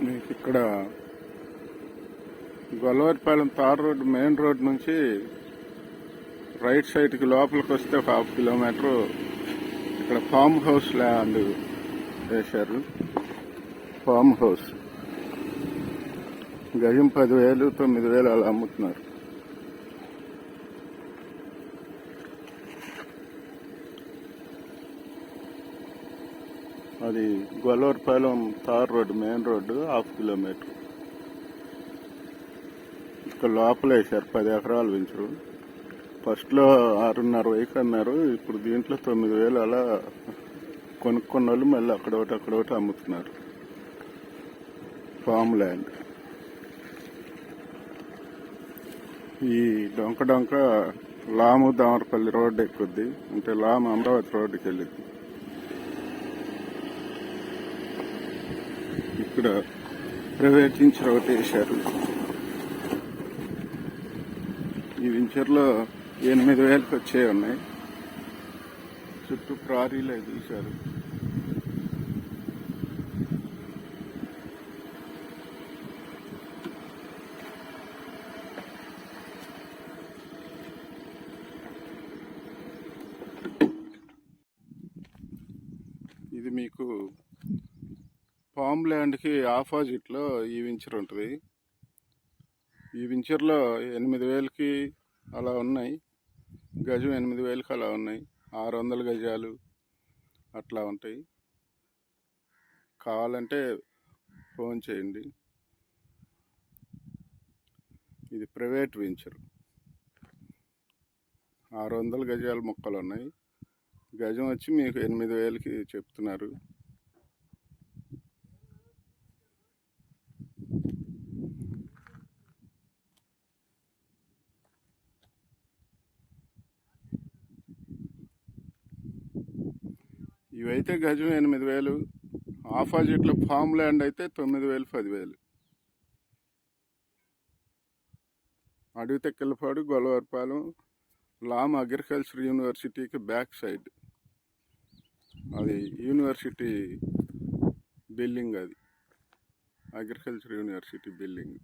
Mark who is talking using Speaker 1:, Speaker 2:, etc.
Speaker 1: మీకు ఇక్కడ Gollavaripalem tar road main road నుంచి రైట్ సైడ్కి లోపలికి వస్తే ఒక హాఫ్ కిలోమీటర్ ఇక్కడ ఫామ్ హౌస్ ల్యాండ్ వేశారు. Farm house. గజం పదివేలు తొమ్మిది వేలు అలా అమ్ముతున్నారు. అది Gollavarapalem tar road main road half kilometre. ఇక్కడ లోపల వేశారు పది ఎకరాలు పెంచరు. ఫస్ట్లో ఆరున్నర వయసు అన్నారు ఇప్పుడు దీంట్లో తొమ్మిది వేలు అలా కొనుక్కున్న వాళ్ళు మళ్ళీ అక్కడొకటి అక్కడొకటి అమ్ముతున్నారు. Farm land. ఈ డొంక డొంక లాము దామరపల్లి రోడ్డు ఎక్కుద్ది అంటే లాము అమరావతి రోడ్డుకి వెళ్ళింది ఇక్కడ ప్రైవేట్ ఒకటి వేశారు ఈ వించర్లో ఎనిమిది వేలకు వచ్చే ఉన్నాయి. చుట్టూ ప్రారీలే తీశారు ఇది మీకు ఫామ్ ల్యాండ్కి ఆపోజిట్లో ఈ వించర్ ఉంటుంది. ఈ వించర్లో ఎనిమిది వేలకి అలా ఉన్నాయి. గజం ఎనిమిది వేలకి అలా ఉన్నాయి. ఆరు వందల గజాలు అట్లా ఉంటాయి. కావాలంటే ఫోన్ చేయండి. ఇది ప్రైవేట్ వెంచర్. ఆరు వందల గజాల మొక్కలు ఉన్నాయి. గజం వచ్చి మీకు ఎనిమిది వేలకి చెప్తున్నారు. ఇవైతే గజం ఎనిమిది వేలు. ఆపోజిట్లో ఫామ్ ల్యాండ్ అయితే తొమ్మిది వేలు పదివేలు అడవి తెక్కలపాడు గొలవరపాలెం లామ్ అగ్రికల్చర్ యూనివర్సిటీకి బ్యాక్ సైడ్. అది యూనివర్సిటీ బిల్డింగ్ అది. Agriculture university building.